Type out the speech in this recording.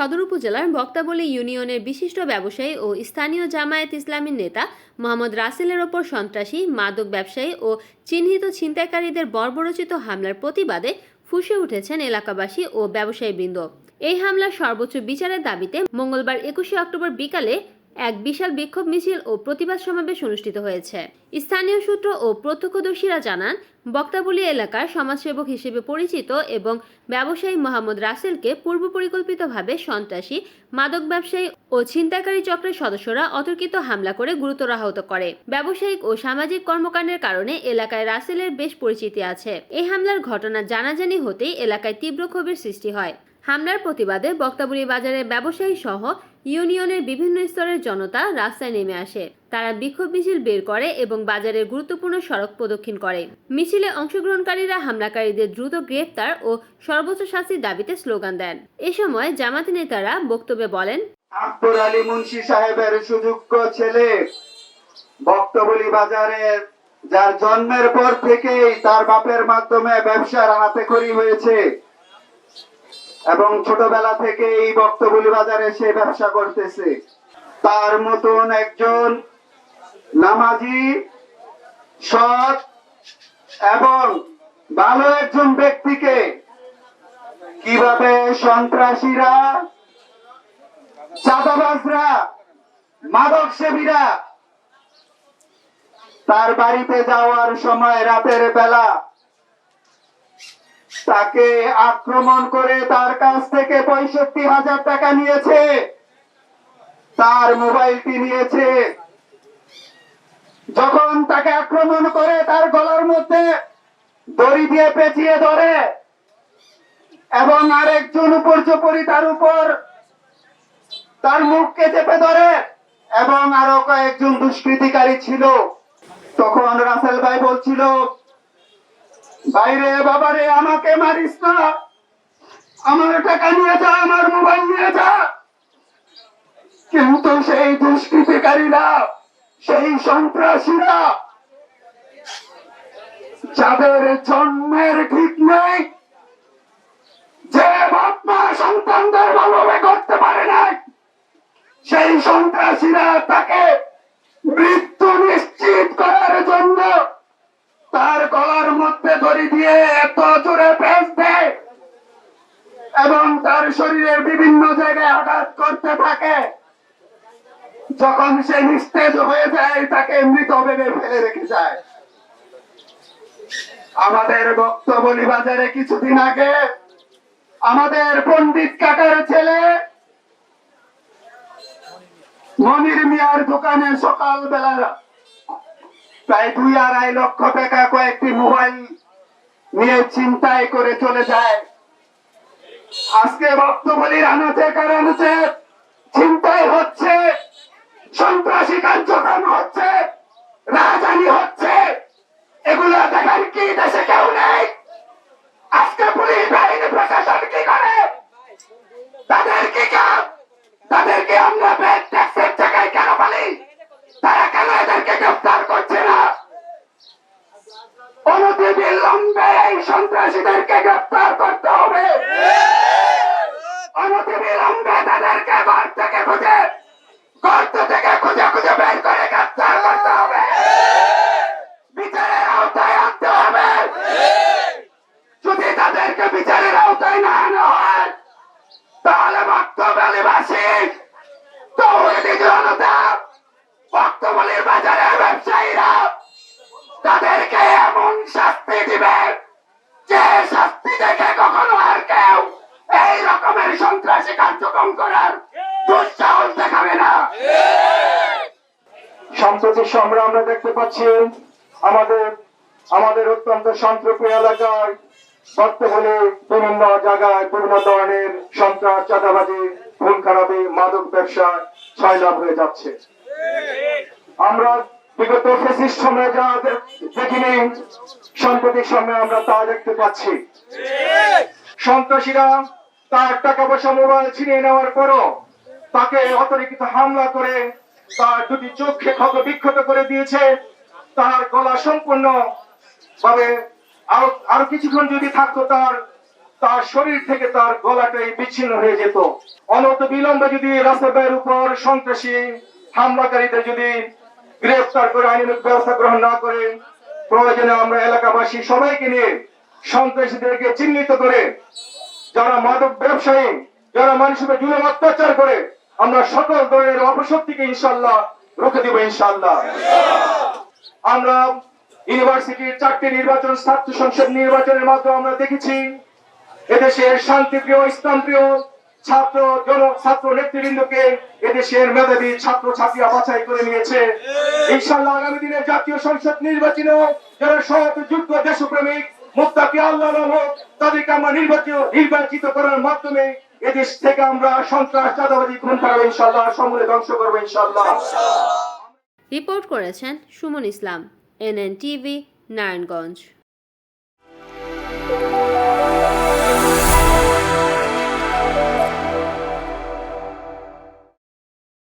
সদর উপজেলার বক্তাবলী ইউনিয়নের বিশিষ্ট ব্যবসায়ী ও স্থানীয় জামায়াত ইসলামীর নেতা মোহাম্মদ রাসেলের ওপর সন্ত্রাসী, মাদক ব্যবসায়ী ও চিহ্নিত ছিনতাইকারীদের বর্বরচিত হামলার প্রতিবাদে ফুসে উঠেছেন এলাকাবাসী ও ব্যবসায়ীবৃন্দ। এই হামলার সর্বোচ্চ বিচারের দাবিতে মঙ্গলবার একুশে অক্টোবর বিকালে এক বিশাল বিক্ষোভ মিছিল ও প্রতিবাদ সমাবেশ অনুষ্ঠিত হয়েছে। স্থানীয় সূত্র ও প্রত্যক্ষদর্শীরা জানান, বক্তাবলী এলাকার সমাজসেবক হিসেবে পরিচিত এবং ব্যবসায়ী মোহাম্মদ রাসেলকে পূর্ব পরিকল্পিতভাবে সন্ত্রাসী, মাদক ব্যবসায়ী ও ছিনতাইকারী চক্রের সদস্যরা অতর্কিত হামলা করে গুরুতর আহত করে। ব্যবসায়িক ও সামাজিক কর্মকাণ্ডের কারণে এলাকায় রাসেলের বেশ পরিচিতি আছে। এই হামলার ঘটনা জানাজানি হতেই এলাকায় তীব্র ক্ষোভের সৃষ্টি হয়। হামলার প্রতিবাদে বক্তাবলী বাজারের ব্যবসায়ী সহ ইউনিয়নের বিভিন্ন স্তরের জনতা রাস্তায় নেমে আসে। তারা বিক্ষোভ মিছিল বের করে এবং বাজারের গুরুত্বপূর্ণ সড়ক প্রদক্ষিণ করে। মিছিলে অংশগ্রহণকারীরা হামলাকারীদের দ্রুত গ্রেফতার ও সর্বোচ্চ শাস্তির দাবিতে স্লোগান দেন। এ সময় জামাতি নেতারা বক্তব্যে বলেন আকবর আলী মুন্সি সাহেবের সুযোগ্য ছেলে বক্তবলি বাজারের যার জন্মের পর থেকেই তার বাপের মাধ্যমে ব্যবসার হাতে খড়ি হয়েছে। এবং ছোটবেলা থেকে এই বক্তবলি বাজারে সে ব্যবসা করতেছে। তার মতন একজন নামাজি, সৎ এবং ভালো একজন ব্যক্তিকে কীভাবে সন্ত্রাসীরা, চাঁদাবাজরা মাদক সেবীরা তার বাড়িতে যাওয়ার সময় রাতের বেলা তাকে আক্রমণ করে তার কাছ থেকে পঁয়ষট্টি হাজার টাকা নিয়েছে। তার মোবাইলটি নিয়েছে। যখন তাকে আক্রমণ করে তার গলার মধ্যে দড়ি দিয়ে পেঁচিয়ে ধরে এবং আরেকজন উপর্যপরি তার উপর তার মুখকে চেপে ধরে এবং আরও কয়েকজন দুষ্কৃতিকারী ছিল। তখন রাসেল ভাই বলছিল বাইরে বাবারে, আমাকে মারিস না। আমার টাকা নিয়ে যা, আমার মোবাইল নিয়ে যা। কিন্তু সেই দুষ্কৃতিকারীরা, সেই সন্ত্রাসীরা যাদের জন্মের ঠিক নেই, যে বাপ মা সন্তানদের ভালোভাবে করতে পারে নাই, সেই সন্ত্রাসীরা তাকে মধ্যে দিয়ে এত জোরে পেঁচ দেয় এবং তার শরীরের বিভিন্ন জায়গায় আঘাত করতে থাকে। যখন সে নিস্তেজ হয়ে যায়, তাকে মৃত ভেবে ফেলে রেখে যায়। আমাদের বক্তবলী বাজারে কিছুদিন আগে, আমাদের পণ্ডিত কাকার ছেলে মনির মিয়ার দোকানে সকালবেলা প্রায় দুই আড়াই লক্ষ টাকা কয়েকটি মোবাইল নিয়ে চিন্তায় করে চলে যায়। আজকে বক্তব্যের আনাতে কারণ হচ্ছে চিন্তায় হচ্ছে, সন্ত্রাসী কার্যক্রম হচ্ছে, রাজধানী হচ্ছে, এগুলো দেখার কি দেশে কেউ নেই? আজকে পুলিশ বাহিনী প্রশাসন সন্ত্রাসীদেরকে গ্রেফতার করতে হবে। অনতি বিলম্বে তাদেরকে ঘর থেকে খুঁজে গর্ত থেকে খুঁজে খুঁজে বের করে গ্রেফতার করতে হবে। বিচারের আওতায় আনতে হবে। যদি তাদেরকে বিচারের আওতায় না আনা হয়, তাহলে ভক্তবালীবাসী তৌহিদি জনতা ভক্তবলীর বাজারের ব্যবসায়ীরা তাদেরকে এমন শাস্তি দিবে যে শাস্তি কখনো আর কেউ এই রকমের সন্ত্রাসী কার্যক্রম করার দুঃসাহস দেখাবে না। সাম্প্রতিক সময় আমরা দেখতে পাচ্ছি, আমাদের আমাদের অত্যন্ত শান্তপ্রিয় এলাকায় বর্তমানে বিভিন্ন জায়গায় বিভিন্ন ধরনের সন্ত্রাস, চাঁদাবাজি খুন খারাপি মাদক ব্যবসা ছয়লাভ হয়ে যাচ্ছে। আমরা বিগত ফেসিস্ট সময়ে যা দেখিনি। সাম্প্রতিক সময়ে আমরা তা দেখতে পাচ্ছি। সন্ত্রাসীরা তার টাকা পয়সা মোবাইল ছিনিয়ে নেওয়ার পরও তাকে অতর্কিত হামলা করে তার দুটি চোখে ক্ষত বিক্ষত করে দিয়েছে। তার গলা সম্পূর্ণ ভাবে আরও আরও কিছুক্ষণ যদি থাকতো তার তার শরীর থেকে তার গলাটাই বিচ্ছিন্ন হয়ে যেত। অনত বিলম্বে যদি রাস্তাবের উপর সন্ত্রাসী হামলাকারীদের যদি গ্রেফতার করে আইনের ব্যবস্থা গ্রহণ না করে প্রয়োজনে আমরা এলাকাবাসী সবাইকে নিয়ে সন্ত্রাসীদেরকে চিহ্নিত করে যারা মাদক ব্যবসায়ী, যারা মানুষের জুলুম অত্যাচার করে, আমরা সকল ধরনের অপশক্তিকে ইনশাল্লাহ রুখে দিব ইনশাল্লাহ আমরা ইউনিভার্সিটির চারটি নির্বাচন ছাত্র সংসদ নির্বাচনের মাধ্যমে আমরা দেখেছি এদেশের শান্তিপ্রিয়, ইসলামপ্রিয় ছাত্র জন ছাত্র নেতৃবৃন্দকে এদেশের মেধাবী ছাত্র ছাত্রীরা বাছাই করে নিয়েছে। ইনশাল্লাহ আগামী দিনে জাতীয় সংসদ নির্বাচনে যারা সৎ যোগ্য দেশপ্রেমিক মুক্তাকি আল্লাহ তাদেরকে আমরা নির্বাচিত নির্বাচিত করার মাধ্যমে এদেশ থেকে আমরা সন্ত্রাস চাঁদাবাজি খুন খারাপ ইনশাল্লাহ সমূলে ধ্বংস করব ইনশাল্লাহ রিপোর্ট করেছেন সুমন ইসলাম এনএন টিভি নারায়ণগঞ্জ।